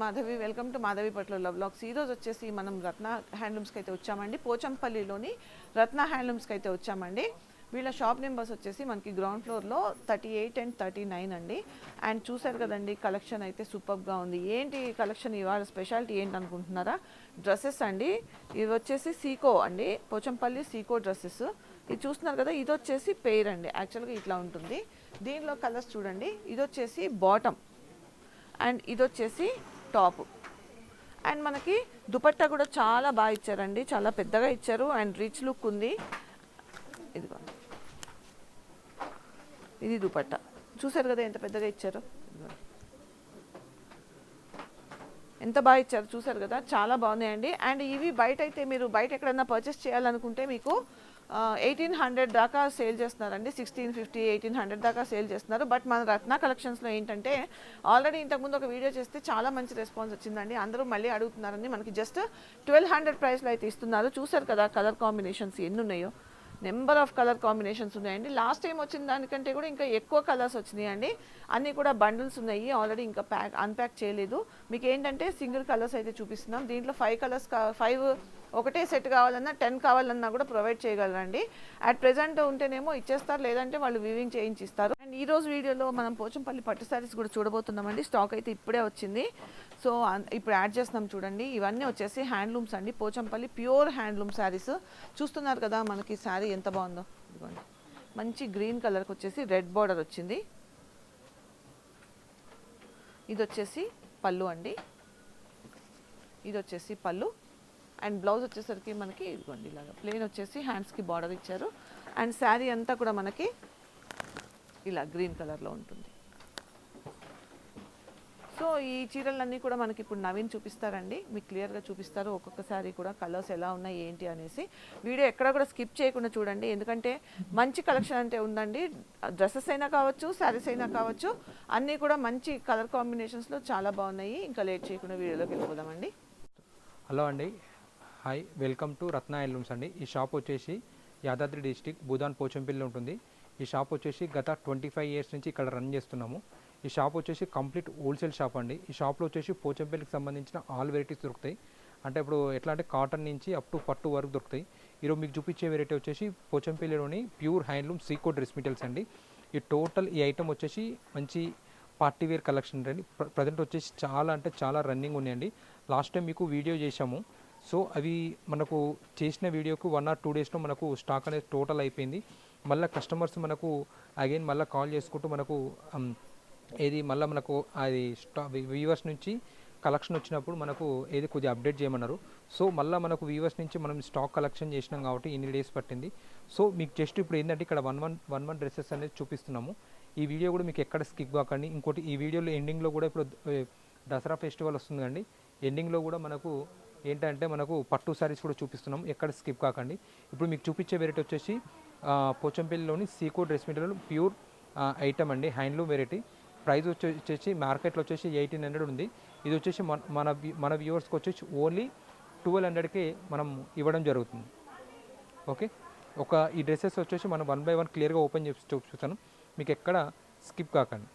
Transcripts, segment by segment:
Madhavi welcome to Madhavi పట్ల love blogs ఈరోజు వచ్చేసి మనం రత్న హ్యాండ్లూమ్స్కి అయితే వచ్చామండి. పోచంపల్లిలోని రత్న హ్యాండ్లూమ్స్కి అయితే వచ్చామండి. వీళ్ళ షాప్ నెంబర్స్ వచ్చేసి మనకి గ్రౌండ్ ఫ్లోర్లో thirty eight and thirty nine అండి. అండ్ చూసారు కదండి కలెక్షన్ అయితే సూపర్గా ఉంది. ఏంటి కలెక్షన్ ఇవాళ స్పెషాలిటీ ఏంటి అనుకుంటున్నారా డ్రెస్సెస్ అండి. ఇవి వచ్చేసి సీకో అండి. పోచంపల్లి సీకో డ్రెస్సెస్ ఇది చూస్తున్నారు కదా ఇది వచ్చేసి పెయిర్ అండి. యాక్చువల్గా ఇట్లా ఉంటుంది. దీనిలో కలర్స్ చూడండి. ఇది వచ్చేసి బాటమ్ అండ్ ఇది వచ్చేసి టాప్. అండ్ మనకి దుపట్టా కూడా చాలా బాగా ఇచ్చారండి. చాలా పెద్దగా ఇచ్చారు. అండ్ రిచ్ లుక్ ఉంది. ఇదిగో. ఇది దుపట్టా. చూసారు కదా ఎంత పెద్దగా ఇచ్చారు? ఎంత బాగా ఇచ్చారు? చూసారు కదా? చాలా బాగున్నాయండి. అండ్ ఇవి బయట అయితే మీరు బయట ఎక్కడైనా పర్చేస్ చేయాలనుకుంటే మీకు ఎయిటీన్ హండ్రెడ్ దాకా సేల్ చేస్తున్నారండి. సిక్స్టీన్ ఫిఫ్టీ ఎయిటీన్ హండ్రెడ్ దాకా సేల్ చేస్తున్నారు. బట్ మన రత్న కలెక్షన్స్లో ఏంటంటే ఆల్రెడీ ఇంతకుముందు ఒక వీడియో చేస్తే చాలా మంచి రెస్పాన్స్ వచ్చిందండి. అందరూ మళ్ళీ అడుగుతున్నారని మనకి జస్ట్ ట్వెల్వ్ హండ్రెడ్ ప్రైస్లో అయితే ఇస్తున్నారు. చూసారు కదా కలర్ కాంబినేషన్స్ ఎన్ని ఉన్నాయో నెంబర్ ఆఫ్ కలర్ కాంబినేషన్స్ ఉన్నాయండి. లాస్ట్ టైం వచ్చిన దానికంటే కూడా ఇంకా ఎక్కువ కలర్స్ వచ్చినాయండి. అన్నీ కూడా బండిల్స్ ఉన్నాయి. ఆల్రెడీ ఇంకా ప్యాక్ అన్ప్యాక్ చేయలేదు. మీకు ఏంటంటే సింగిల్ కలర్స్ అయితే చూపిస్తున్నాం. దీంట్లో ఫైవ్ కలర్స్ ఫైవ్ ఒకటే సెట్ కావాలన్నా టెన్ కావాలన్నా కూడా ప్రొవైడ్ చేయగలరండి. అట్ ప్రెసెంట్ ఉంటేనేమో ఇచ్చేస్తారు లేదంటే వాళ్ళు వివింగ్ చేయించి ఇస్తారు అండ్ ఈ రోజు వీడియోలో మనం పోచంపల్లి పట్టు శారీస్ కూడా చూడబోతున్నామండి. స్టాక్ అయితే ఇప్పుడే వచ్చింది. సో ఇప్పుడు యాడ్ చేస్తున్నాం చూడండి. ఇవన్నీ వచ్చేసి హ్యాండ్లూమ్స్ అండి. Pochampally pure handloom saris. చూస్తున్నారు కదా మనకి శారీ ఎంత బాగుందో. ఇదిగోండి. మంచి గ్రీన్ కలర్కి వచ్చేసి రెడ్ బార్డర్ వచ్చింది. ఇది వచ్చేసి పళ్ళు అండి. ఇది వచ్చేసి పళ్ళు. అండ్ బ్లౌజ్ వచ్చేసరికి మనకి ఇదిగోండి ఇలాగా. ప్లెయిన్ వచ్చేసి హ్యాండ్స్కి బార్డర్ ఇచ్చారు. అండ్ శారీ అంతా కూడా మనకి ఇలా గ్రీన్ కలర్లో ఉంటుంది. సో ఈ చీరలన్నీ కూడా మనకి ఇప్పుడు నవీన్ చూపిస్తారండి. మీకు క్లియర్గా చూపిస్తారు ఒక్కొక్క శారీ కూడా కలర్స్ ఎలా ఉన్నాయి ఏంటి అనేసి. వీడియో ఎక్కడ కూడా స్కిప్ చేయకుండా చూడండి. ఎందుకంటే మంచి కలెక్షన్ అంటే ఉందండి. డ్రెస్సెస్ అయినా కావచ్చు శారీస్ అయినా కావచ్చు అన్నీ కూడా మంచి కలర్ కాంబినేషన్స్లో చాలా బాగున్నాయి. ఇంకా లేట్ చేయకుండా వీడియోలోకి వెళ్ళిపోదామండి. హలో అండి. హాయ్ వెల్కమ్ టు రత్న ఎల్రూమ్స్ అండి. ఈ షాప్ వచ్చేసి యాదాద్రి డిస్టిక్ భూదాన్ పోచంపల్లి ఉంటుంది. ఈ షాప్ వచ్చేసి గత ట్వంటీ ఫైవ్ ఇయర్స్ నుంచి ఇక్కడ రన్ చేస్తున్నాము. ఈ షాప్ వచ్చేసి కంప్లీట్ హోల్సేల్ షాప్ అండి. ఈ షాప్లో వచ్చేసి పోచంపల్లికి సంబంధించిన ఆల్ వెరైటీస్ దొరుకుతాయి. అంటే ఇప్పుడు ఎట్లా అంటే కాటన్ నుంచి అప్ టు పట్టు వరకు దొరుకుతాయి. ఈరోజు మీకు చూపించే వెరైటీ వచ్చేసి పోచంపల్లిలోని pure handloom sico dress materials అండి. ఈ టోటల్ ఈ ఐటమ్ వచ్చేసి మంచి పార్టీ వేర్ కలెక్షన్ అండి. ప్రజెంట్ వచ్చేసి చాలా అంటే చాలా రన్నింగ్ ఉన్నాయండి. లాస్ట్ టైం మీకు వీడియో చేశాము. సో అవి మనకు చేసిన వీడియోకు వన్ ఆర్ టూ డేస్లో మనకు స్టాక్ అనేది టోటల్ అయిపోయింది. మళ్ళీ కస్టమర్స్ మనకు అగైన్ మళ్ళీ కాల్ చేసుకుంటూ మనకు um, ఏది మళ్ళీ మనకు అది స్టా వ్యూవర్స్ నుంచి కలెక్షన్ వచ్చినప్పుడు మనకు ఏది కొద్దిగా అప్డేట్ చేయమన్నారు. సో మళ్ళీ మనకు వ్యూవర్స్ నుంచి మనం స్టాక్ కలెక్షన్ చేసినాం కాబట్టి ఇన్ని డేస్ పట్టింది. సో మీకు జస్ట్ ఇప్పుడు ఏంటంటే ఇక్కడ one one one one dresses అనేది చూపిస్తున్నాము. ఈ వీడియో కూడా మీకు ఎక్కడ స్కిప్ కాకండి. ఇంకోటి ఈ వీడియోలో ఎండింగ్లో కూడా ఇప్పుడు eh, దసరా ఫెస్టివల్ వస్తుందండి. ఎండింగ్లో కూడా మనకు ఏంటంటే మనకు పట్టు శారీస్ కూడా చూపిస్తున్నాం. ఎక్కడ స్కిప్ కాకండి. ఇప్పుడు మీకు చూపించే వెరైటీ వచ్చేసి పోచంపల్లిలోని sico dress material pure item అండి. హ్యాండ్లూమ్ వెరైటీ ప్రైస్ వచ్చేసి మార్కెట్లో వచ్చేసి ఎయిటీన్ హండ్రెడ్ ఉంది. ఇది వచ్చేసి మన మన మన వ్యూవర్స్కి వచ్చేసి ఓన్లీ ట్వెల్వ్ హండ్రెడ్కి మనం ఇవ్వడం జరుగుతుంది. ఓకే ఒక ఈ డ్రెస్సెస్ వచ్చేసి మనం వన్ బై వన్ క్లియర్గా ఓపెన్ చేసి చూపిస్తాను. మీకు ఎక్కడ స్కిప్ కాకండి.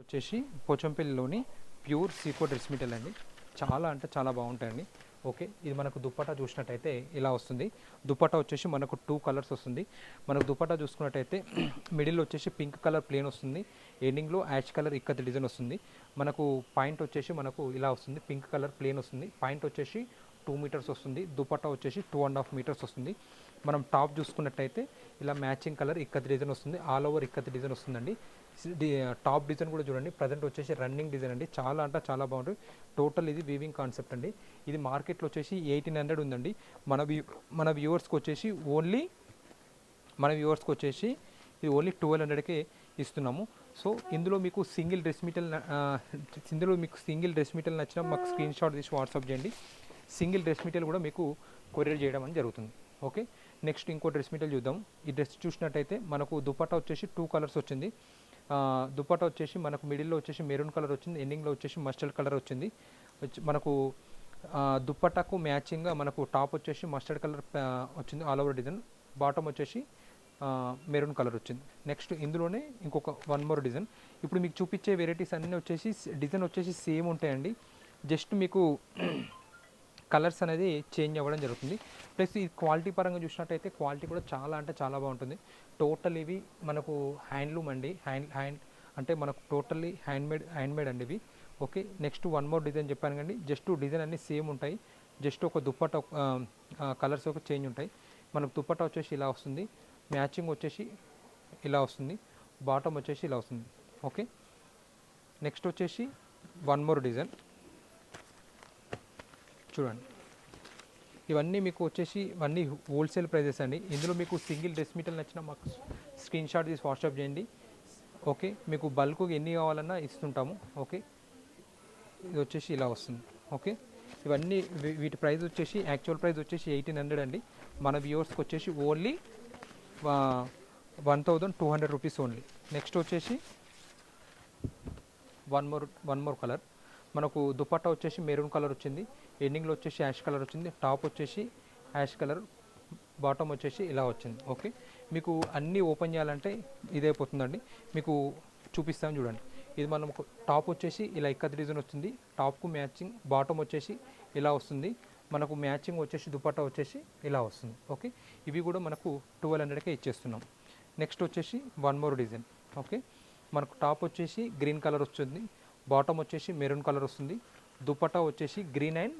వచ్చేసి పోచంపల్లిలోని ప్యూర్ సీకో డ్రెస్ మెటీరియల్ అండి. చాలా అంటే చాలా బాగుంటాయండి. ఓకే ఇది మనకు దుప్పటా చూసినట్టయితే ఇలా వస్తుంది. దుప్పటా వచ్చేసి మనకు టూ కలర్స్ వస్తుంది. మనకు దుప్పటా చూసుకున్నట్టయితే మిడిల్ వచ్చేసి పింక్ కలర్ ప్లేన్ వస్తుంది. ఎండింగ్లో యాష్ కలర్ ఇక్కది డిజైన్ వస్తుంది. మనకు పాయింట్ వచ్చేసి మనకు ఇలా వస్తుంది. పింక్ కలర్ ప్లేన్ వస్తుంది. పాయింట్ వచ్చేసి టూ మీటర్స్ వస్తుంది. దుపట్టా వచ్చేసి టూ అండ్ హాఫ్ మీటర్స్ వస్తుంది. మనం టాప్ చూసుకున్నట్టయితే ఇలా మ్యాచింగ్ కలర్ ఇక్కత్ డిజైన్ వస్తుంది. ఆల్ ఓవర్ ఇక్కత్ డిజైన్ వస్తుందండి. టాప్ డిజైన్ కూడా చూడండి. ప్రజెంట్ వచ్చేసి రన్నింగ్ డిజైన్ అండి. చాలా అంటే చాలా బాగుంటుంది. టోటల్ ఇది వీవింగ్ కాన్సెప్ట్ అండి. ఇది మార్కెట్లో వచ్చేసి ఎయిటీన్ హండ్రెడ్ ఉందండి. మన వ్యూ మన వ్యూవర్స్కి వచ్చేసి ఓన్లీ మన వ్యూవర్స్కి వచ్చేసి ఇది ఓన్లీ ట్వెల్వ్ హండ్రెడ్కే ఇస్తున్నాము. సో ఇందులో మీకు సింగిల్ డ్రెస్ మీటల్ ఇందులో మీకు సింగిల్ డ్రెస్ మీటల్ నచ్చిన మాకు స్క్రీన్ షాట్ తీసి వాట్సాప్ చేయండి. సింగిల్ డ్రెస్ మీటల్ కూడా మీకు కొరియర్ చేయడం అని జరుగుతుంది. ఓకే? నెక్స్ట్ ఇంకో డ్రెస్ మెటీరియల్ చూద్దాం. ఈ డ్రెస్ చూసినట్టయితే మనకు దుపట్టా వచ్చేసి టూ కలర్స్ వచ్చింది. దుపట్టా వచ్చేసి మనకు మిడిల్లో వచ్చేసి మెరూన్ కలర్ వచ్చింది ఎండింగ్లో వచ్చేసి మస్టర్డ్ కలర్ వచ్చింది. మనకు ఆ, దుప్పటాకు మ్యాచింగ్గా మనకు టాప్ వచ్చేసి మస్టర్డ్ కలర్ వచ్చింది ఆల్ ఓవర్ డిజైన్. బాటమ్ వచ్చేసి మెరూన్ కలర్ వచ్చింది. నెక్స్ట్ ఇందులోనే ఇంకొక వన్ మోర్ డిజైన్. ఇప్పుడు మీకు చూపించే వెరైటీస్ అన్నీ వచ్చేసి డిజైన్ వచ్చేసి సేమ్ ఉంటాయండి. జస్ట్ మీకు కలర్స్ అనేది చేంజ్ అవ్వడం జరుగుతుంది. ప్లస్ ఈ క్వాలిటీ పరంగా చూసినట్టయితే క్వాలిటీ కూడా చాలా అంటే చాలా బాగుంటుంది. టోటల్ ఇవి మనకు హ్యాండ్లూమ్ అండి. హ్యాండ్ హ్యాండ్ అంటే మనకు టోటల్లీ హ్యాండ్మేడ్ హ్యాండ్మేడ్ అండి ఇవి. Okay next one more design చెప్పాను కండి జస్ట్ డిజైన్ అన్నీ సేమ్ ఉంటాయి. జస్ట్ ఒక దుప్పట కలర్స్ ఒక చేంజ్ ఉంటాయి. మనకు దుప్పట వచ్చేసి ఇలా వస్తుంది. మ్యాచింగ్ వచ్చేసి ఇలా వస్తుంది. బాటమ్ వచ్చేసి ఇలా వస్తుంది. ఓకే నెక్స్ట్ వచ్చేసి వన్ మోర్ డిజైన్. చూడండి. ఇవన్నీ మీకు వచ్చేసి ఇవన్నీ హోల్సేల్ ప్రైజెస్ అండి. ఇందులో మీకు సింగిల్ డ్రెస్ మీటర్ నచ్చిన మాకు స్క్రీన్ షాట్ తీసి వాట్సాప్ చేయండి. ఓకే మీకు బల్క్ ఎన్ని కావాలన్నా ఇస్తుంటాము. ఓకే ఇది వచ్చేసి ఇలా వస్తుంది. ఓకే ఇవన్నీ వీటి ప్రైస్ వచ్చేసి యాక్చువల్ ప్రైస్ వచ్చేసి ఎయిటీన్ హండ్రెడ్ అండి. మన వ్యూవర్స్కి వచ్చేసి only one thousand two hundred rupees only next వచ్చేసి one more one more colour మనకు దుపట్టా వచ్చేసి మెరూన్ కలర్ వచ్చింది ఎండింగ్లో వచ్చేసి యాష్ కలర్ వచ్చింది టాప్ వచ్చేసి యాష్ కలర్ బాటమ్ వచ్చేసి ఇలా వచ్చింది. ఓకే? మీకు అన్నీ ఓపెన్ చేయాలంటే ఇదైపోతుందండి మీకు చూపిస్తాను చూడండి. ఇది మనం టాప్ వచ్చేసి ఇలా ఇక్కత్ డిజైన్ వచ్చింది. టాప్కు మ్యాచింగ్ బాటమ్ వచ్చేసి ఇలా వస్తుంది. మనకు మ్యాచింగ్ వచ్చేసి దుపట్టా వచ్చేసి ఇలా వస్తుంది. ఓకే? ఇవి కూడా మనకు ట్వెల్వ్ హండ్రెడ్కే ఇచ్చేస్తున్నాం. నెక్స్ట్ వచ్చేసి వన్ మోర్ డిజైన్. ఓకే? మనకు టాప్ వచ్చేసి గ్రీన్ కలర్ వస్తుంది. బాటమ్ వచ్చేసి మెరూన్ కలర్ వస్తుంది. దుపట్టా వచ్చేసి green and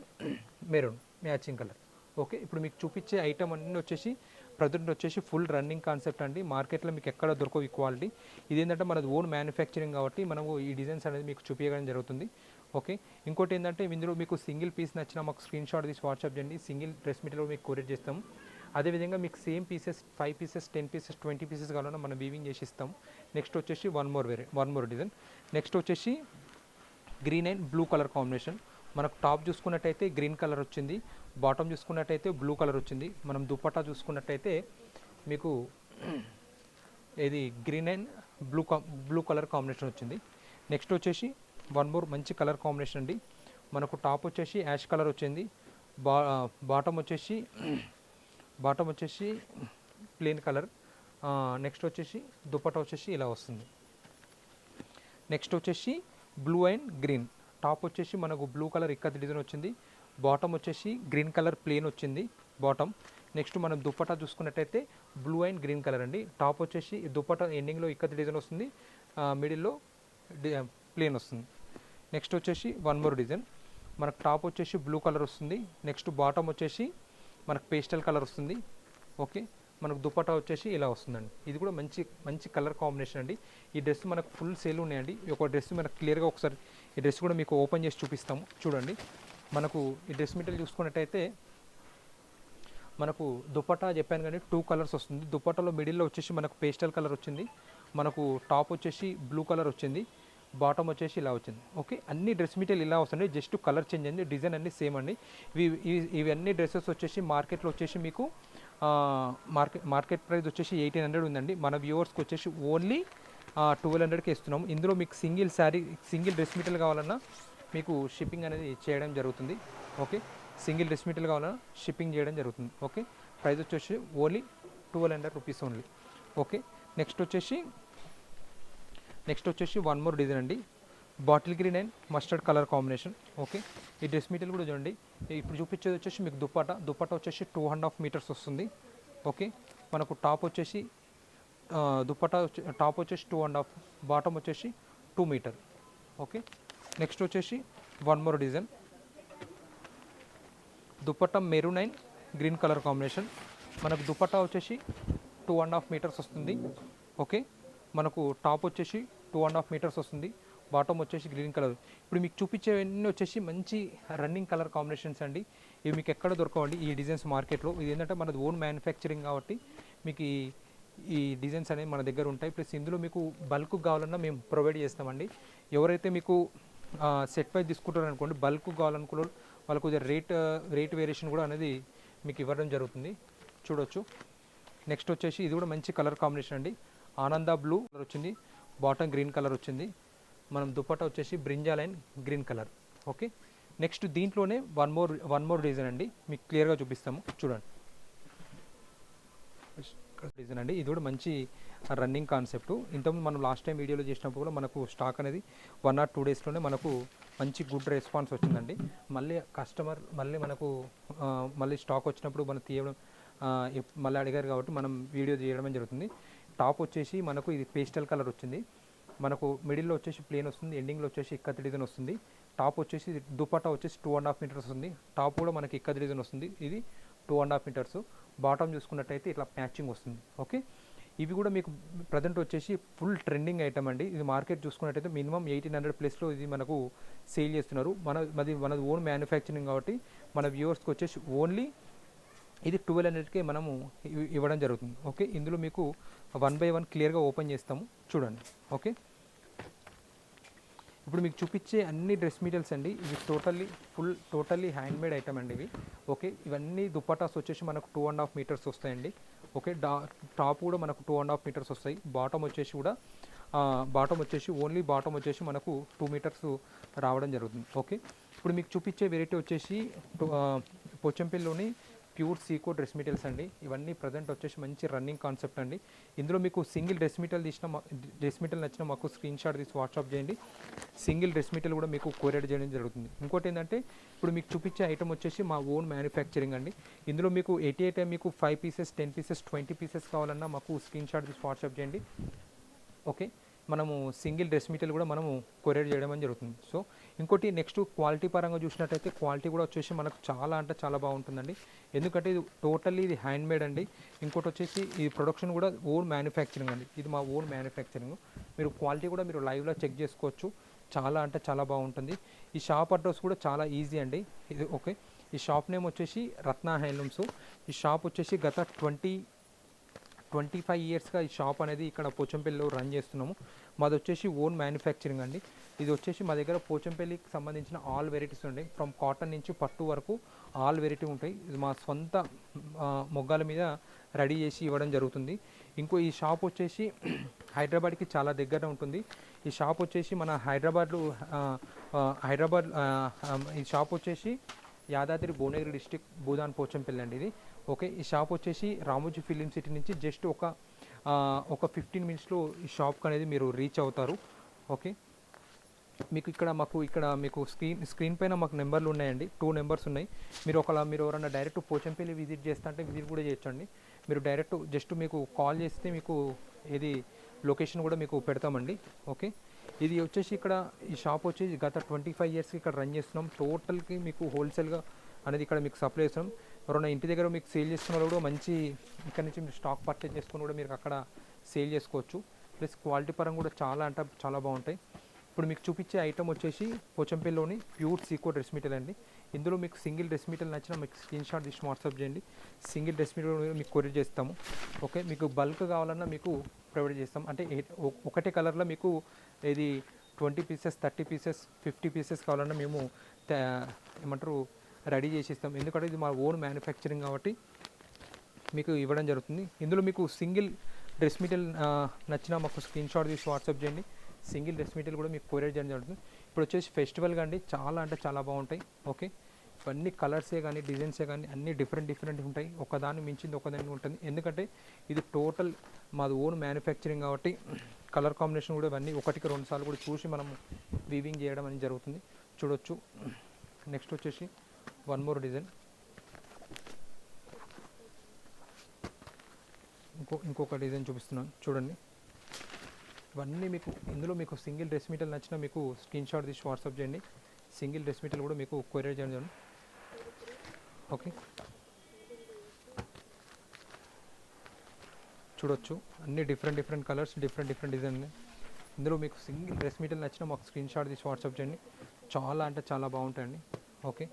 maroon matching colour okay ఇప్పుడు మీకు చూపించే ఐటమ్ అన్నీ వచ్చేసి ప్రజెంట్ వచ్చేసి ఫుల్ రన్నింగ్ కాన్సెప్ట్ అండి. మార్కెట్లో మీకు ఎక్కడ దొరకవు ఈ క్వాలిటీ ఇదేంటంటే మనది ఓన్ మ్యానుఫ్యాక్చరింగ్ కాబట్టి మనము ఈ డిజైన్స్ అనేది మీకు చూపించడం జరుగుతుంది. ఓకే ఇంకోటి ఏంటంటే ఇందులో మీకు సింగిల్ పీస్ నచ్చిన మాకు స్క్రీన్ షాట్ తీసి వాట్సాప్ చేయండి. సింగిల్ డ్రెస్ మెటీరియల్ మీకు కొరియర్ చేస్తాము. అదేవిధంగా మీకు same pieces five pieces ten pieces twenty pieces కావాలన్నా మనం వీవింగ్ చేసి ఇస్తాం నెక్స్ట్ వచ్చేసి వన్ మోర్ వేరే వన్ మోర్ డిజైన్ నెక్స్ట్ వచ్చేసి green and blue colour combination. మనకు టాప్ చూసుకున్నట్టయితే గ్రీన్ కలర్ వచ్చింది. బాటమ్ చూసుకున్నట్టయితే బ్లూ కలర్ వచ్చింది. మనం దుపట్టా చూసుకున్నట్టయితే మీకు ఇది green and blue blue colour combination వచ్చింది. నెక్స్ట్ వచ్చేసి వన్ మోర్ మంచి కలర్ కాంబినేషన్ అండి. మనకు టాప్ వచ్చేసి యాష్ కలర్ వచ్చింది. బా బాటమ్ వచ్చేసి బాటమ్ వచ్చేసి ప్లెయిన్ కలర్. నెక్స్ట్ వచ్చేసి దుపట్టా వచ్చేసి ఇలా వస్తుంది. నెక్స్ట్ వచ్చేసి బ్లూ అండ్ గ్రీన్ టాప్ వచ్చేసి మనకు బ్లూ కలర్ ఇక్కత్ డిజైన్ వచ్చింది. బాటమ్ వచ్చేసి గ్రీన్ కలర్ ప్లేన్ వచ్చింది. బాటమ్ నెక్స్ట్ మనం దుప్పటా చూసుకున్నట్టయితే బ్లూ అండ్ గ్రీన్ కలర్ అండి. టాప్ వచ్చేసి దుప్పటా ఎండింగ్లో ఇక్కత్ డిజైన్ వస్తుంది. మిడిల్లో ప్లేన్ వస్తుంది. నెక్స్ట్ వచ్చేసి వన్ మోర్ డిజైన్ మనకు టాప్ వచ్చేసి బ్లూ కలర్ వస్తుంది. నెక్స్ట్ బాటమ్ వచ్చేసి మనకు పేస్టల్ కలర్ వస్తుంది. ఓకే మనకు దుపట్టా వచ్చేసి ఇలా వస్తుందండి. ఇది కూడా మంచి మంచి కలర్ కాంబినేషన్ అండి. ఈ డ్రెస్ మనకు ఫుల్ సేల్ ఉన్నాయండి. ఈ ఒక డ్రెస్ మనకు క్లియర్గా ఒకసారి ఈ డ్రెస్ కూడా మీకు ఓపెన్ చేసి చూపిస్తాము. చూడండి. మనకు ఈ డ్రెస్ మెటీరియల్ చూసుకున్నట్టయితే మనకు దుపట్టా చెప్పాను కానీ టూ కలర్స్ వస్తుంది. దుపట్టాలో మిడిల్లో వచ్చేసి మనకు పేస్టల్ కలర్ వచ్చింది. మనకు టాప్ వచ్చేసి బ్లూ కలర్ వచ్చింది. బాటమ్ వచ్చేసి ఇలా వచ్చింది. ఓకే? అన్ని డ్రెస్ మెటీరియల్ ఇలా వస్తుంది. జస్ట్ కలర్ చేంజ్ అయింది. డిజైన్ అన్ని సేమ్ అండి. ఇవి ఇవి- ఇవన్నీ డ్రెస్సెస్ వచ్చేసి మార్కెట్లో వచ్చేసి మీకు మార్కెట్ మార్కెట్ ప్రైస్ వచ్చేసి ఎయిటీన్ హండ్రెడ్ ఉందండి. మన వ్యూవర్స్కి వచ్చేసి ఓన్లీ ట్వెల్వ్ హండ్రెడ్కి ఇస్తున్నాము. ఇందులో మీకు single sari single dress material కావాలన్నా మీకు షిప్పింగ్ అనేది చేయడం జరుగుతుంది. ఓకే? సింగిల్ డ్రెస్ మెటీరియల్ కావాలన్నా షిప్పింగ్ చేయడం జరుగుతుంది. ఓకే? ప్రైస్ వచ్చేసి only twelve hundred rupees only. Okay? Next వచ్చేసి నెక్స్ట్ వచ్చేసి వన్ మోర్ డిజైన్ అండి. Bottle green and mustard colour combination. Okay. ఈ డ్రెస్ మెటీరియల్ కూడా చూడండి. ఇప్పుడు చూపించేది వచ్చేసి మీకు దుప్పట దుప్పట వచ్చేసి టూ అండ్ హాఫ్ మీటర్స్ వస్తుంది. ఓకే. మనకు టాప్ వచ్చేసి దుప్పట టాప్ వచ్చేసి టూ అండ్ హాఫ్ బాటమ్ వచ్చేసి టూ మీటర్. ఓకే. నెక్స్ట్ వచ్చేసి one more design. Dupatta maroon and green colour combination. మనకు దుప్పట వచ్చేసి టూ అండ్ హాఫ్ మీటర్స్ వస్తుంది. ఓకే. మనకు టాప్ వచ్చేసి టూ అండ్ హాఫ్ మీటర్స్ వస్తుంది. బాటమ్ వచ్చేసి గ్రీన్ కలర్ ఇప్పుడు మీకు చూపించేవన్నీ వచ్చేసి మంచి రన్నింగ్ కలర్ కాంబినేషన్స్ అండి. ఇవి మీకు ఎక్కడ దొరకవండి? ఈ డిజైన్స్ మార్కెట్లో ఇది ఏంటంటే మనది ఓన్ మ్యానుఫ్యాక్చరింగ్ కాబట్టి మీకు ఈ ఈ డిజైన్స్ అనేవి మన దగ్గర ఉంటాయి. ప్లస్ ఇందులో మీకు బల్క్ కావాలన్నా మేము ప్రొవైడ్ చేస్తామండి. ఎవరైతే మీకు సెట్ వైజ్ తీసుకుంటారు అనుకోండి బల్క్ కావాలనుకున్న వాళ్ళకు కొద్దిగా రేట్ రేట్ వేరియేషన్ కూడా అనేది మీకు ఇవ్వడం జరుగుతుంది. చూడొచ్చు. నెక్స్ట్ వచ్చేసి ఇది కూడా మంచి కలర్ కాంబినేషన్ అండి. ఆనంద బ్లూ కలర్ వచ్చింది. బాటమ్ గ్రీన్ కలర్ వచ్చింది. మనం దుపట్టా వచ్చేసి brinjal and green colour. Okay? Next దీంట్లోనే one more one more reason అండి. మీకు క్లియర్గా చూపిస్తాము. చూడండి. రీజన్ అండి. ఇది కూడా మంచి రన్నింగ్ కాన్సెప్ట్. ఇంతకుముందు మనం లాస్ట్ టైం వీడియోలో చేసినప్పుడు కూడా మనకు స్టాక్ అనేది వన్ ఆర్ టూ డేస్లోనే మనకు మంచి గుడ్ రెస్పాన్స్ వచ్చిందండి. మళ్ళీ కస్టమర్ మళ్ళీ మనకు మళ్ళీ స్టాక్ వచ్చినప్పుడు మనం తీయడం మళ్ళీ అడిగారు కాబట్టి మనం వీడియో చేయడం జరుగుతుంది. టాప్ వచ్చేసి మనకు ఇది పేస్టల్ కలర్ వచ్చింది. మనకు మిడిల్లో వచ్చేసి ప్లేన్ వస్తుంది ఎండింగ్లో వచ్చేసి ఇక్కత్ డిజైన్ వస్తుంది. టాప్ వచ్చేసి దుపట్టా వచ్చేసి టూ అండ్ హాఫ్ మీటర్స్ వస్తుంది. టాప్ కూడా మనకి ఇక్కత్ డిజైన్ వస్తుంది. ఇది two and half meters. Bottom చూసుకున్నట్టయితే ఇట్లా మ్యాచింగ్ వస్తుంది. ఓకే? ఇవి కూడా మీకు ప్రజెంట్ వచ్చేసి ఫుల్ ట్రెండింగ్ ఐటమ్ అండి. ఇది మార్కెట్ చూసుకున్నట్టయితే మినిమం ఎయిటీన్ హండ్రెడ్ ప్లస్లో ఇది మనకు సేల్ చేస్తున్నారు. మన మనది మనది ఓన్ మ్యానుఫ్యాక్చరింగ్ కాబట్టి మన వ్యూవర్స్కి వచ్చేసి ఓన్లీ ఇది ట్వెల్వ్ హండ్రెడ్కే మనము ఇవ్వడం జరుగుతుంది. ఓకే? ఇందులో మీకు వన్ బై వన్ క్లియర్గా ఓపెన్ చేస్తాము. చూడండి. ఓకే? ఇప్పుడు మీకు చూపించే అన్ని డ్రెస్ మెటీరియల్స్ అండి. ఇవి totally full totally hand made item అండి ఇవి. ఓకే ఇవన్నీ దుపటాస్ వచ్చేసి మనకు టూ అండ్ హాఫ్ మీటర్స్ వస్తాయండి. ఓకే డా టాప్ కూడా మనకు టూ అండ్ హాఫ్ మీటర్స్ వస్తాయి. బాటమ్ వచ్చేసి కూడా బాటమ్ వచ్చేసి ఓన్లీ బాటమ్ వచ్చేసి మనకు టూ మీటర్స్ రావడం జరుగుతుంది. ఓకే ఇప్పుడు మీకు చూపించే వెరైటీ వచ్చేసి పోచంపల్లిలోని ప్యూర్ సీకో డ్రెస్ మెటీరియల్స్ అండి. ఇవన్నీ ప్రజెంట్ వచ్చేసి మంచి రన్నింగ్ కాన్సెప్ట్ అండి. ఇందులో మీకు సింగిల్ డ్రెస్ మెటీరియల్ తీసిన మా- డ్రెస్ మెటీరియల్ నచ్చిన మాకు స్క్రీన్ షాట్ తీసి వాట్సాప్ చేయండి. సింగిల్ డ్రెస్ మెటీరియల్ కూడా మీకు కొరియర్ చేయడం జరుగుతుంది. ఇంకోటి ఏంటంటే ఇప్పుడు మీకు చూపించే ఐటమ్ వచ్చేసి మా ఓన్ మ్యానుఫ్యాక్చరింగ్ అండి. ఇందులో మీకు ఎయిటీ ఎయిట్ మీకు five pieces ten pieces twenty pieces కావాలన్నా మాకు స్క్రీన్ షాట్ తీసి వాట్సాప్ చేయండి. ఓకే? మనము సింగిల్ డ్రెస్ మెటీరియల్ కూడా మనము కొరియర్ చేయడం అని జరుగుతుంది. సో ఇంకోటి నెక్స్ట్ క్వాలిటీ పరంగా చూసినట్టయితే క్వాలిటీ కూడా వచ్చేసి మనకు చాలా అంటే చాలా బాగుంటుందండి. ఎందుకంటే ఇది టోటల్లీ ఇది హ్యాండ్ మేడ్ అండి. ఇంకోటి వచ్చేసి ఈ ప్రొడక్షన్ కూడా ఓన్ మ్యానుఫ్యాక్చరింగ్ అండి. ఇది మా ఓన్ మ్యానుఫ్యాక్చరింగ్. మీరు క్వాలిటీ కూడా మీరు లైవ్లో చెక్ చేసుకోవచ్చు. చాలా అంటే చాలా బాగుంటుంది. ఈ షాప్ అడ్రస్ కూడా చాలా ఈజీ అండి. ఇది ఓకే. ఈ షాప్ నేమ్ వచ్చేసి రత్న హ్యాండ్లూమ్స్. ఈ షాప్ వచ్చేసి గత ట్వంటీ ట్వంటీ ఫైవ్ ఇయర్స్గా ఈ షాప్ అనేది ఇక్కడ పోచంపల్లిలో రన్ చేస్తున్నాము. మాది వచ్చేసి ఓన్ మ్యానుఫ్యాక్చరింగ్ అండి. ఇది వచ్చేసి మా దగ్గర పోచంపల్లికి సంబంధించిన ఆల్ వెరైటీస్ ఉంటాయి. ఫ్రమ్ కాటన్ నుంచి పట్టు వరకు ఆల్ వెరైటీ ఉంటాయి. ఇది మా సొంత మొగ్గాల మీద రెడీ చేసి ఇవ్వడం జరుగుతుంది. ఇంకో ఈ షాప్ వచ్చేసి హైదరాబాద్కి చాలా దగ్గర ఉంటుంది. ఈ షాప్ వచ్చేసి మన హైదరాబాద్లో హైదరాబాద్ ఈ షాప్ వచ్చేసి యాదాద్రి భువనగిరి డిస్టిక్ భూదాన్ పోచంపల్లి అండి ఇది. ఓకే ఈ షాప్ వచ్చేసి రామోజీ ఫిలిం సిటీ నుంచి జస్ట్ ఒక ఒక ఫిఫ్టీన్ మినిట్స్లో ఈ షాప్కి అనేది మీరు రీచ్ అవుతారు. ఓకే మీకు ఇక్కడ మాకు ఇక్కడ మీకు స్క్రీన్ స్క్రీన్ పైన మాకు నెంబర్లు ఉన్నాయండి. టూ నెంబర్స్ ఉన్నాయి. మీరు ఒకలా మీరు ఎవరైనా డైరెక్ట్ పోచంపల్లి విజిట్ చేస్తా అంటే విజిట్ కూడా చేయొచ్చండి. మీరు డైరెక్ట్ జస్ట్ మీకు కాల్ చేస్తే మీకు ఇది లొకేషన్ కూడా మీకు పెడతామండి. ఓకే? ఇది వచ్చేసి ఇక్కడ ఈ షాప్ వచ్చేసి గత ట్వంటీ ఫైవ్ ఇయర్స్కి ఇక్కడ రన్ చేస్తున్నాం. టోటల్కి మీకు హోల్సేల్గా అనేది ఇక్కడ మీకు సప్లై చేస్తున్నాం. ఎవరైనా ఇంటి దగ్గర మీకు సేల్ చేసుకున్న కూడా మంచి ఇక్కడ నుంచి మీరు స్టాక్ పర్చేజ్ చేసుకుని కూడా మీరు అక్కడ సేల్ చేసుకోవచ్చు. ప్లస్ క్వాలిటీ పరంగా కూడా చాలా అంటే చాలా బాగుంటాయి. ఇప్పుడు మీకు చూపించే ఐటమ్ వచ్చేసి పోచంపల్లిలోని ప్యూర్ సీకో డ్రెస్ మెటీరియల్ అండి. ఇందులో మీకు సింగిల్ డ్రెస్ మెటీరియల్ నచ్చిన మీకు స్క్రీన్ షాట్ తీసి వాట్సాప్ చేయండి. సింగిల్ డ్రెస్ మెటీరియల్ మీకు కొరియర్ చేస్తాము. ఓకే మీకు బల్క్ కావాలన్నా మీకు ప్రొవైడ్ చేస్తాం. అంటే ఒకటే కలర్లో మీకు ఇది twenty pieces thirty pieces fifty pieces కావాలన్నా మేము ఏమంటారు రెడీ చేసి ఇస్తాం ఎందుకంటే ఇది మా ఓన్ మ్యానుఫ్యాక్చరింగ్ కాబట్టి మీకు ఇవ్వడం జరుగుతుంది. ఇందులో మీకు సింగిల్ డ్రెస్ మెటీరియల్ నచ్చిన మాకు స్క్రీన్ షాట్ తీసి వాట్సాప్ చేయండి. సింగిల్ డ్రెస్ మెటీరియల్ కూడా మీకు కొరియర్ చేయడం జరుగుతుంది. ఇప్పుడు వచ్చేసి ఫెస్టివల్ కానీ చాలా అంటే చాలా బాగుంటాయి. ఓకే? ఇవన్నీ కలర్సే కానీ డిజైన్సే కానీ అన్నీ డిఫరెంట్ డిఫరెంట్ ఉంటాయి. ఒకదాన్ని మించింది ఒకదాని ఉంటుంది. ఎందుకంటే ఇది టోటల్ మాది ఓన్ మ్యానుఫ్యాక్చరింగ్ కాబట్టి కలర్ కాంబినేషన్ కూడా ఇవన్నీ ఒకటికి రెండు సార్లు కూడా చూసి మనం వీవింగ్ చేయడం అనేది జరుగుతుంది. చూడొచ్చు. నెక్స్ట్ వచ్చేసి వన్ మోర్ డిజైన్ ఇంకో ఇంకొక డిజైన్ చూపిస్తున్నాను. చూడండి. ఇవన్నీ మీకు ఇందులో మీకు సింగిల్ డ్రెస్ మీటర్ నచ్చిన మీకు స్క్రీన్ షాట్ తీసి వాట్సాప్ చేయండి. సింగిల్ డ్రెస్ మీటర్ కూడా మీకు కొరియర్ చేయడం. ఓకే. చూడొచ్చు. అన్ని different different colours different different design ఇందులో మీకు సింగిల్ డ్రెస్ మీటర్ నచ్చిన మాకు స్క్రీన్ షాట్ తీసి వాట్సాప్ చేయండి. చాలా అంటే చాలా బాగుంటాయండి. ఓకే.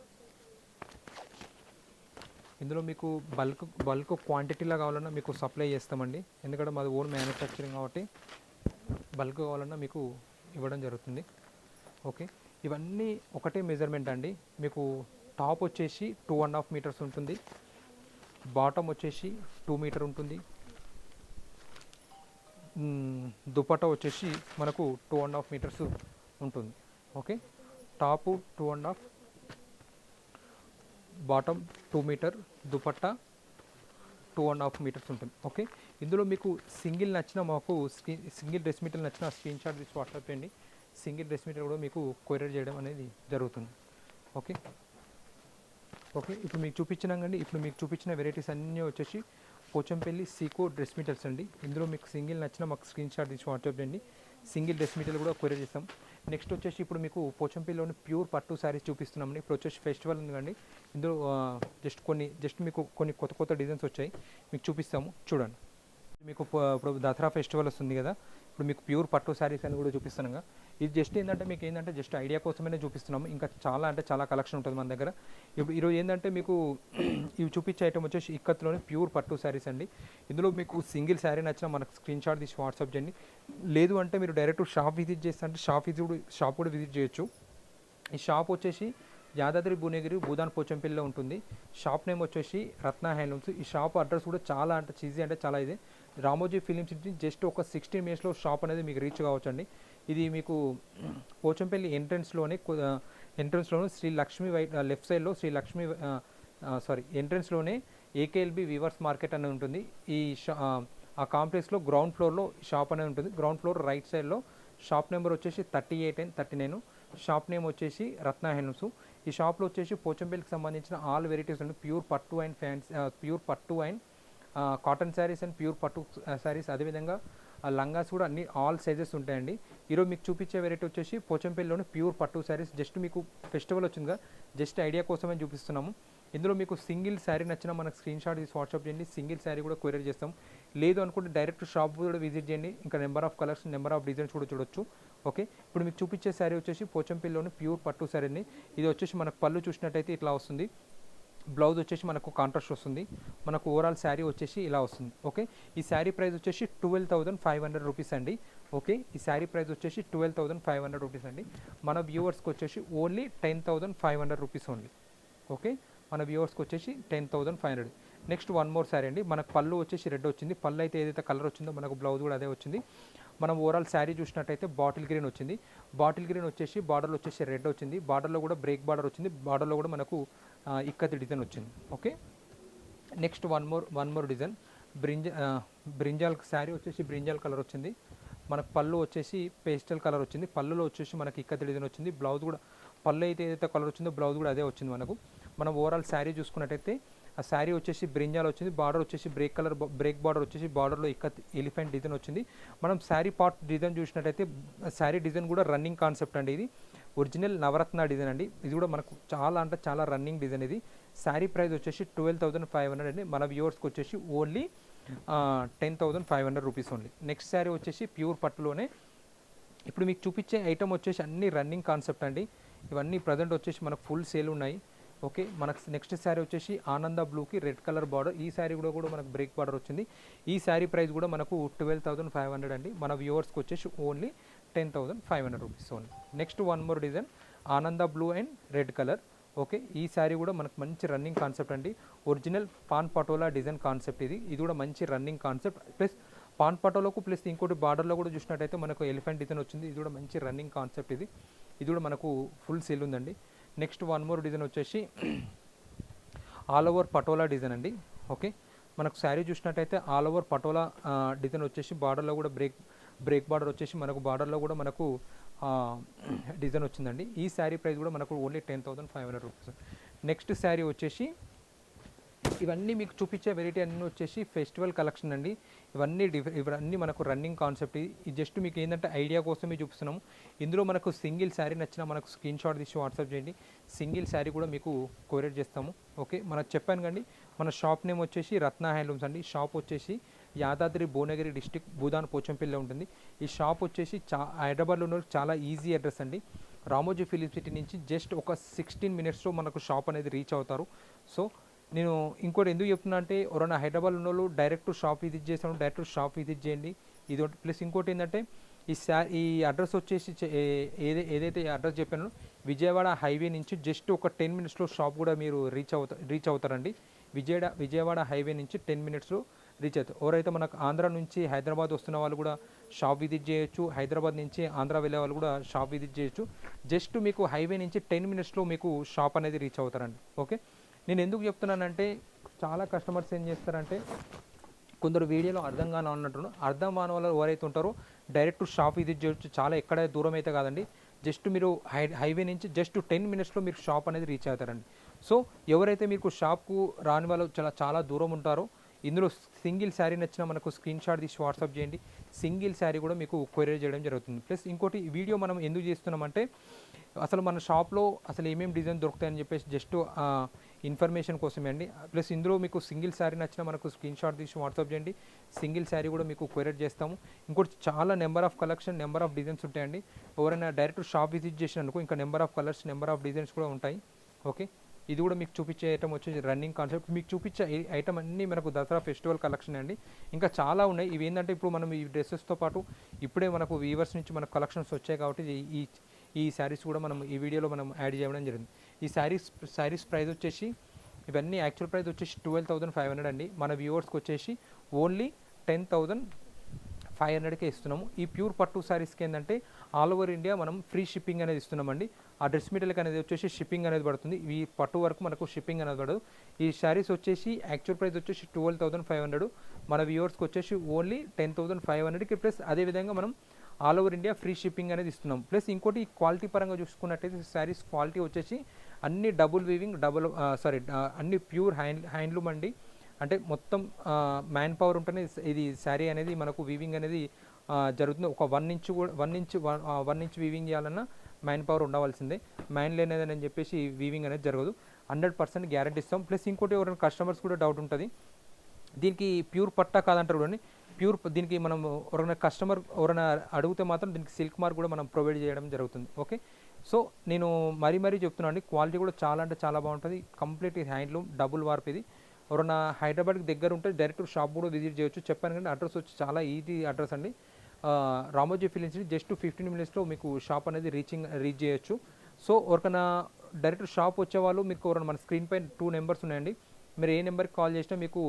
ఇందులో మీకు బల్క్ బల్క్ క్వాంటిటీలో కావాలన్నా మీకు సప్లై చేస్తామండి. ఎందుకంటే మాది ఓన్ మ్యానుఫ్యాక్చరింగ్ కాబట్టి బల్క్ కావాలన్నా మీకు ఇవ్వడం జరుగుతుంది. ఓకే? ఇవన్నీ ఒకటే మెజర్మెంట్ అండి. మీకు టాప్ వచ్చేసి టూ అండ్ హాఫ్ మీటర్స్ ఉంటుంది. బాటమ్ వచ్చేసి టూ మీటర్ ఉంటుంది. మ్, దుపట్టా వచ్చేసి మనకు టూ అండ్ హాఫ్ మీటర్స్ ఉంటుంది. Okay? Top two and half bottom two meter dupatta two and half meters ఉంటుంది. ఓకే? ఇందులో మీకు సింగిల్ నచ్చిన మాకు స్క్రీన్ సింగిల్ డ్రెస్ మెటీరియల్ నచ్చిన స్క్రీన్ షాట్ తీసి వాట్సాప్ చేయండి. సింగిల్ డ్రెస్ మెటీరియల్ కూడా మీకు కొరియర్ చేయడం అనేది జరుగుతుంది. ఓకే? ఓకే ఇప్పుడు మీకు చూపించినాకండి ఇప్పుడు మీకు చూపించిన వెరైటీస్ అన్నీ వచ్చేసి పోచంపల్లి సీకో డ్రెస్ మెటీరియల్స్ అండి. ఇందులో మీకు సింగిల్ నచ్చిన మాకు స్క్రీన్ షాట్ తీసి వాట్సాప్ చేయండి. సింగిల్ డ్రెస్ మెటీరియల్ కూడా కొరియర్ చేస్తాం. నెక్స్ట్ వచ్చేసి ఇప్పుడు మీకు పోచంపల్లిలోని ప్యూర్ పట్టు శారీస్ చూపిస్తున్నామండి. ఇప్పుడు వచ్చేసి ఫెస్టివల్ ఉంది ఇందులో జస్ట్ కొన్ని జస్ట్ మీకు కొన్ని కొత్త కొత్త డిజైన్స్ వచ్చాయి. మీకు చూపిస్తాము. చూడండి. మీకు ఇప్పుడు దసరా ఫెస్టివల్ వస్తుంది కదా ఇప్పుడు మీకు ప్యూర్ పట్టు శారీస్ అని కూడా చూపిస్తున్నాం కదా. ఇది జస్ట్ ఏంటంటే మీకు ఏంటంటే జస్ట్ ఐడియా కోసమే చూపిస్తున్నాము. ఇంకా చాలా అంటే చాలా కలెక్షన్ ఉంటుంది మన దగ్గర. ఇప్పుడు ఈరోజు ఏంటంటే మీకు ఇవి చూపించే ఐటమ్ వచ్చేసి ఇక్కత్లోనే ప్యూర్ పట్టు శారీస్ అండి. ఇందులో మీకు సింగిల్ శారీ నచ్చినా మనకు స్క్రీన్ షాట్ తీసి వాట్సాప్ చేయండి. లేదు అంటే మీరు డైరెక్ట్ షాప్ విజిట్ చేస్తే అంటే షాప్ విజిట్ షాప్ కూడా విజిట్ చేయొచ్చు. ఈ షాప్ వచ్చేసి యాదాద్రి భువనగిరి భూదాన్ పోచంపల్లిలో ఉంటుంది. షాప్ నేమ్ వచ్చేసి రత్న హ్యాండ్లూమ్స్ ఈ షాప్ అడ్రస్ కూడా చాలా అంటే చీజీ అంటే చాలా ఇది. రామోజీ ఫిలిం సిటీ జస్ట్ ఒక సిక్స్టీన్ మినిట్స్లో షాప్ అనేది మీకు రీచ్ కావచ్చు అండి ఇది మీకు పోచంపల్లి ఎంట్రన్స్లోనే ఎంట్రన్స్లోనే శ్రీ లక్ష్మీ వైట్ లెఫ్ట్ సైడ్లో శ్రీ లక్ష్మీ సారీ ఎంట్రన్స్లోనే ఏకేఎల్బి వివర్స్ మార్కెట్ అనేది ఉంటుంది. ఈ షా ఆ, ఆ కాంప్లెక్స్లో గ్రౌండ్ ఫ్లోర్లో షాప్ అనేది ఉంటుంది. గ్రౌండ్ ఫ్లోర్ రైట్ సైడ్లో షాప్ నెంబర్ వచ్చేసి thirty eight and thirty nine shop name వచ్చేసి రత్న హ్యాండ్లూమ్స్ ఈ షాప్లో వచ్చేసి పోచంపల్లికి సంబంధించిన ఆల్ వెరైటీస్ ఉన్నాయి ప్యూర్ పట్టు అండ్ ఫ్యాన్స్ ప్యూర్ పట్టు and cotton saris and pure పట్టు శారీస్ అదేవిధంగా లంగాస్ కూడా అన్ని ఆల్ సైజెస్ ఉంటాయండి. ఈరోజు మీకు చూపించే వెరైటీ వచ్చేసి పోచంపల్లిలోని ప్యూర్ పట్టు శారీస్ జస్ట్ మీకు ఫెస్టివల్ వచ్చిందిగా జస్ట్ ఐడియా కోసమే చూపిస్తున్నాము. ఇందులో మీకు సింగిల్ శారీ నచ్చిన మనకు స్క్రీన్ షాట్ తీసి వాట్సాప్ చేయండి. సింగిల్ శారీ కూడా కొరియర్ చేస్తాం. లేదు అనుకుంటే డైరెక్ట్ షాప్ కూడా విజిట్ చేయండి. ఇంకా number of colours number of designs కూడా చూడొచ్చు. ఓకే ఇప్పుడు మీకు చూపించే శారీ వచ్చేసి పోచంపల్లిలోని ప్యూర్ పట్టు శారీ అండి ఇది వచ్చేసి మనకు పళ్ళు చూసినట్టయితే ఇట్లా వస్తుంది. బ్లౌజ్ వచ్చేసి మనకు కాంట్రాస్ట్ వస్తుంది. మనకు ఓవరాల్ శారీ వచ్చేసి ఇలా వస్తుంది. ఓకే? ఈ శారీ ప్రైస్ వచ్చేసి twelve thousand five hundred rupees అండి. ఓకే? ఈ శారీ ప్రైస్ వచ్చేసి twelve thousand five hundred rupees అండి. మన వ్యూవర్స్కి వచ్చేసి only ten thousand five hundred rupees only okay? మన వ్యూవర్స్కి వచ్చేసి ten thousand five hundred next one more sari అండి. మనకు పళ్ళు వచ్చేసి రెడ్ వచ్చింది. పళ్ళు అయితే ఏదైతే కలర్ వచ్చిందో మనకు బ్లౌజ్ కూడా అదే వచ్చింది. మనం ఓవరాల్ శారీ చూసినట్టయితే బాటిల్ గ్రీన్ వచ్చింది. బాటిల్ గ్రీన్ వచ్చేసి బార్డర్లో వచ్చేసి రెడ్ వచ్చింది. బార్డర్లో కూడా బ్రేక్ బార్డర్ వచ్చింది. బార్డర్లో కూడా మనకు ఇక్కతి డిజైన్ వచ్చింది. Okay? Next one more one more design. Brinjal brinjal sari వచ్చేసి బ్రింజాల్ కలర్ వచ్చింది. మనకు పళ్ళు వచ్చేసి పేస్టల్ కలర్ వచ్చింది. పళ్ళులో వచ్చేసి మనకి ఇక్కత్ డిజైన్ వచ్చింది. బ్లౌజ్ కూడా పళ్ళు అయితే ఏదైతే కలర్ వచ్చిందో బ్లౌజ్ కూడా అదే వచ్చింది మనకు. మనం ఓవరాల్ శారీ చూసుకున్నట్టయితే ఆ శారీ వచ్చేసి బ్రింజాల్ వచ్చింది బార్డర్ వచ్చేసి బ్రేక్ కలర్ బ్రేక్ బార్డర్ వచ్చేసి బార్డర్లో ఇక్కత్ ఎలిఫెంట్ డిజైన్ వచ్చింది. మనం శారీ పార్ట్ డిజైన్ చూసినట్టయితే శారీ డిజైన్ కూడా రన్నింగ్ కాన్సెప్ట్ అండి ఇది. ఒరిజినల్ నవరత్న డిజైన్ అండి. ఇది కూడా మనకు చాలా అంటే చాలా రన్నింగ్ డిజైన్ ఇది. శారీ ప్రైస్ వచ్చేసి ట్వెల్వ్ థౌసండ్ ఫైవ్ హండ్రెడ్ అండి. మన వ్యూవర్స్కి వచ్చేసి only ten thousand five hundred rupees only. Next sari వచ్చేసి ప్యూర్ పట్టులోనే. ఇప్పుడు మీకు చూపించే ఐటమ్ వచ్చేసి అన్ని రన్నింగ్ కాన్సెప్ట్ అండి. ఇవన్నీ ప్రజెంట్ వచ్చేసి మనకు ఫుల్ సేల్ ఉన్నాయి. ఓకే మనకు నెక్స్ట్ శారీ వచ్చేసి ఆనంద బ్లూకి రెడ్ కలర్ బార్డర్. ఈ శారీ కూడా కూడా మనకు బ్రేక్ బార్డర్ వచ్చింది. ఈ శారీ ప్రైస్ కూడా మనకు ట్వెల్వ్ థౌసండ్ ఫైవ్ హండ్రెడ్ అండి. మన వ్యూవర్స్కి వచ్చేసి only ten thousand five hundred rupees only. Next one more design ఆనంద blue and red colour. Okay ఈ శారీ కూడా మనకు మంచి రన్నింగ్ కాన్సెప్ట్ అండి. ఒరిజినల్ పాన్ పటోలా డిజైన్ కాన్సెప్ట్ ఇది. ఇది కూడా మంచి రన్నింగ్ కాన్సెప్ట్. ప్లస్ పాన్ పటోలకు ప్లస్ ఇంకోటి బార్డర్లో కూడా చూసినట్టయితే మనకు ఎలిఫెంట్ డిజైన్ వచ్చింది. ఇది కూడా మంచి రన్నింగ్ కాన్సెప్ట్ ఇది. ఇది కూడా మనకు ఫుల్ సేల్ ఉందండి. నెక్స్ట్ వన్ మోర్ డిజైన్ వచ్చేసి ఆల్ ఓవర్ పటోలా డిజైన్ అండి ఓకే? మనకు శారీ చూసినట్టయితే ఆల్ ఓవర్ పటోలా డిజైన్ వచ్చేసి బార్డర్లో కూడా బ్రేక్ బ్రేక్ బార్డర్ వచ్చేసి మనకు బార్డర్లో కూడా మనకు డిజైన్ వచ్చిందండి. ఈ శారీ ప్రైస్ కూడా మనకు only ten thousand five hundred rupees. Next sari వచ్చేసి ఇవన్నీ మీకు చూపించే వెరైటీ అన్నీ వచ్చేసి ఫెస్టివల్ కలెక్షన్ అండి. ఇవన్నీ డిఫ ఇవన్నీ మనకు రన్నింగ్ కాన్సెప్ట్ ఇది జస్ట్ మీకు ఏంటంటే ఐడియా కోసమే చూపిస్తున్నాము. ఇందులో మనకు సింగిల్ శారీ నచ్చిన మనకు స్క్రీన్ షాట్ తీసి వాట్సాప్ చేయండి. సింగిల్ శారీ కూడా మీకు కొరియర్ చేస్తాము. ఓకే మనకు చెప్పాను కండి మన షాప్ నేమ్ వచ్చేసి రత్న హ్యాండ్లూమ్స్ అండి. షాప్ వచ్చేసి యాదాద్రి భువనగిరి డిస్టిక్ భూదాన్ పోచంపల్లిలో ఉంటుంది. ఈ షాప్ వచ్చేసి చా హైదరాబాద్లో ఉన్న చాలా ఈజీ అడ్రస్ అండి. రామోజీ ఫిలిం సిటీ నుంచి జస్ట్ ఒక సిక్స్టీన్ మినిట్స్లో మనకు షాప్ అనేది రీచ్ అవుతారు. సో నేను ఇంకోటి ఎందుకు చెప్తున్నా అంటే ఎవరైనా హైదరాబాద్ ఉన్న వాళ్ళు డైరెక్ట్ షాప్ విజిట్ చేస్తాను డైరెక్ట్ షాప్ విజిట్ చేయండి. ఇది ఒకటి. ప్లస్ ఇంకోటి ఏంటంటే ఈ శా ఈ అడ్రస్ వచ్చేసి చె- ఏ- ఏదే ఏదైతే అడ్రస్ చెప్పానో విజయవాడ హైవే నుంచి జస్ట్ ఒక టెన్ మినిట్స్లో షాప్ కూడా మీరు రీచ్ అవుతా రీచ్ అవుతారండి. విజయవాడ విజయవాడ హైవే నుంచి టెన్ మినిట్స్లో రీచ్ అవుతారు. ఎవరైతే మనకు ఆంధ్ర నుంచి హైదరాబాద్ వస్తున్న వాళ్ళు కూడా షాప్ విజిట్ చేయొచ్చు. హైదరాబాద్ నుంచి ఆంధ్ర వెళ్ళే వాళ్ళు కూడా షాప్ విజిట్ చేయొచ్చు. జస్ట్ మీకు హైవే నుంచి టెన్ మినిట్స్లో మీకు షాప్ అనేది రీచ్ అవుతారండి. ఓకే నేను ఎందుకు చెప్తున్నానంటే చాలా కస్టమర్స్ ఏం చేస్తారంటే కొందరు వీడియోలో అర్థం కాని అన్నట్టు అర్థం కాని వాళ్ళు ఎవరైతే ఉంటారో డైరెక్ట్ షాప్ విజిట్ చేయొచ్చు. చాలా ఎక్కడ దూరం అయితే కాదండి. జస్ట్ మీరు హై హైవే నుంచి జస్ట్ టెన్ మినిట్స్లో మీరు షాప్ అనేది రీచ్ అవుతారండి. సో ఎవరైతే మీకు షాప్కు రాని వాళ్ళు చాలా చాలా దూరం ఉంటారో ఇందులో సింగిల్ శారీ నచ్చిన మనకు స్క్రీన్ షాట్ తీసి వాట్సాప్ చేయండి. సింగిల్ శారీ కూడా మీకు కొరియర్ చేయడం జరుగుతుంది. ప్లస్ ఇంకోటి వీడియో మనం ఎందుకు చేస్తున్నామంటే అసలు మన షాప్లో అసలు ఏమేమి డిజైన్ దొరుకుతాయని చెప్పేసి జస్ట్ ఇన్ఫర్మేషన్ కోసమే అండి. ప్లస్ ఇందులో మీకు సింగిల్ శారీ నచ్చిన మనకు స్క్రీన్ షాట్ తీసి వాట్సాప్ చేయండి. సింగిల్ శారీ కూడా మీకు కొరియర్ చేస్తాము. ఇంకోటి చాలా number of collection number of designs ఉంటాయండి. ఎవరైనా డైరెక్ట్ షాప్ విజిట్ చేసినందుకు ఇంకా number of colours number of designs కూడా ఉంటాయి. ఓకే? ఇది కూడా మీకు చూపించే ఐటమ్ వచ్చేసి రన్నింగ్ కాన్సెప్ట్ మీకు చూపించే ఈ ఐటమ్ అన్నీ మనకు దసరా ఫెస్టివల్ కలెక్షన్ అండి. ఇంకా చాలా ఉన్నాయి. ఇవి ఏంటంటే ఇప్పుడు మనం ఈ డ్రెస్సెస్తో పాటు ఇప్పుడే మనకు వీవర్స్ నుంచి మనకు కలెక్షన్స్ వచ్చాయి కాబట్టి ఈ- ఈ ఈ శారీస్ కూడా మనం ఈ వీడియోలో మనం యాడ్ చేయడం జరిగింది. ఈ శారీస్ శారీస్ ప్రైస్ వచ్చేసి ఇవన్నీ యాక్చువల్ ప్రైస్ వచ్చేసి ట్వెల్వ్ థౌసండ్ ఫైవ్ హండ్రెడ్ అండి. మన వ్యూవర్స్కి వచ్చేసి ఓన్లీ టెన్ థౌజండ్ ఫైవ్ హండ్రెడ్కే ఇస్తున్నాము. ఈ ప్యూర్ పట్టు శారీస్కి ఏంటంటే ఆల్ ఓవర్ ఇండియా మనం ఫ్రీ షిప్పింగ్ అనేది ఇస్తున్నామండి. ఆ డ్రెస్ మెటీరియల్ అనేది వచ్చేసి షిప్పింగ్ అనేది పడుతుంది. ఈ పట్టు వరకు మనకు షిప్పింగ్ అనేది పడదు. ఈ శారీస్ వచ్చేసి యాక్చువల్ ప్రైస్ వచ్చేసి ట్వెల్వ్ థౌసండ్ ఫైవ్ హండ్రెడ్ మన వ్యూవర్స్కి వచ్చేసి ఓన్లీ టెన్ థౌసండ్ ఫైవ్ హండ్రెడ్కి ప్లస్ అదేవిధంగా మనం all over India free shipping అనేది ఇస్తున్నాం. ప్లస్ ఇంకోటి క్వాలిటీ పరంగా చూసుకున్నట్టయితే శారీస్ క్వాలిటీ వచ్చేసి అన్ని డబుల్ వీవింగ్ డబుల్ సారీ అన్ని ప్యూర్ హ్యాండ్ హ్యాండ్లూమ్ అండి. అంటే మొత్తం మ్యాన్ పవర్ ఉంటేనే ఇది శారీ అనేది మనకు వీవింగ్ అనేది జరుగుతుంది. ఒక వన్ ఇంచ్ కూడా one inch one inch weaving చేయాలన్నా మ్యాన్ పవర్ ఉండవలసిందే. మ్యాన్ లేనిదని అని చెప్పేసి వీవింగ్ అనేది జరగదు. హండ్రెడ్ పర్సెంట్ గ్యారంటీ ఇస్తాం. ప్లస్ ఇంకోటి ఎవరైనా కస్టమర్స్ కూడా డౌట్ ఉంటుంది. దీనికి ప్యూర్ పట్టా కాదంటారు కూడా ప్యూర్ దీనికి మనం ఎవరైనా కస్టమర్ ఎవరైనా అడిగితే మాత్రం దీనికి సిల్క్ మార్క్ కూడా మనం ప్రొవైడ్ చేయడం జరుగుతుంది. ఓకే సో నేను మరీ మరీ చెప్తున్నాను అండి క్వాలిటీ కూడా చాలా అంటే చాలా బాగుంటుంది. కంప్లీట్ హ్యాండ్లూమ్ డబుల్ వార్ప్ ఇది. ఎవరైనా హైదరాబాద్కి దగ్గర ఉంటే డైరెక్ట్ షాప్ కూడా విజిట్ చేయొచ్చు. చెప్పాను కానీ అడ్రస్ వచ్చి చాలా ఈజీ అడ్రస్ అండి. Ramoji Ramoji films just fifteen మినిట్స్లో మీకు షాప్ అనేది రీచింగ్ రీచ్ చేయొచ్చు. సో ఎవరికైనా డైరెక్ట్ షాప్ వచ్చేవాళ్ళు మీకు ఎవరైనా మన స్క్రీన్ పైన టూ నెంబర్స్ ఉన్నాయండి. మీరు ఏ నెంబర్కి కాల్ చేసినా మీకు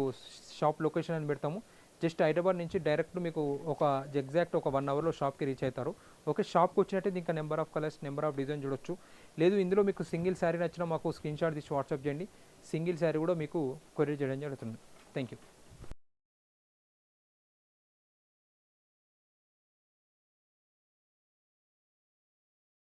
షాప్ లొకేషన్ అని పెడతాము. జస్ట్ హైదరాబాద్ నుంచి డైరెక్ట్ మీకు ఒక ఎగ్జాక్ట్ ఒక వన్ అవర్లో షాప్కి రీచ్ అవుతారు. ఓకే షాప్కి వచ్చినట్టయితే ఇంకా number of colours number of design చూడొచ్చు. లేదు ఇందులో మీకు సింగిల్ శారీ నచ్చినా మాకు స్క్రీన్ షాట్ తీసి వాట్సాప్ చేయండి. సింగిల్ శారీ కూడా మీకు కొరియర్ చేయడం జరుగుతుంది. Thank you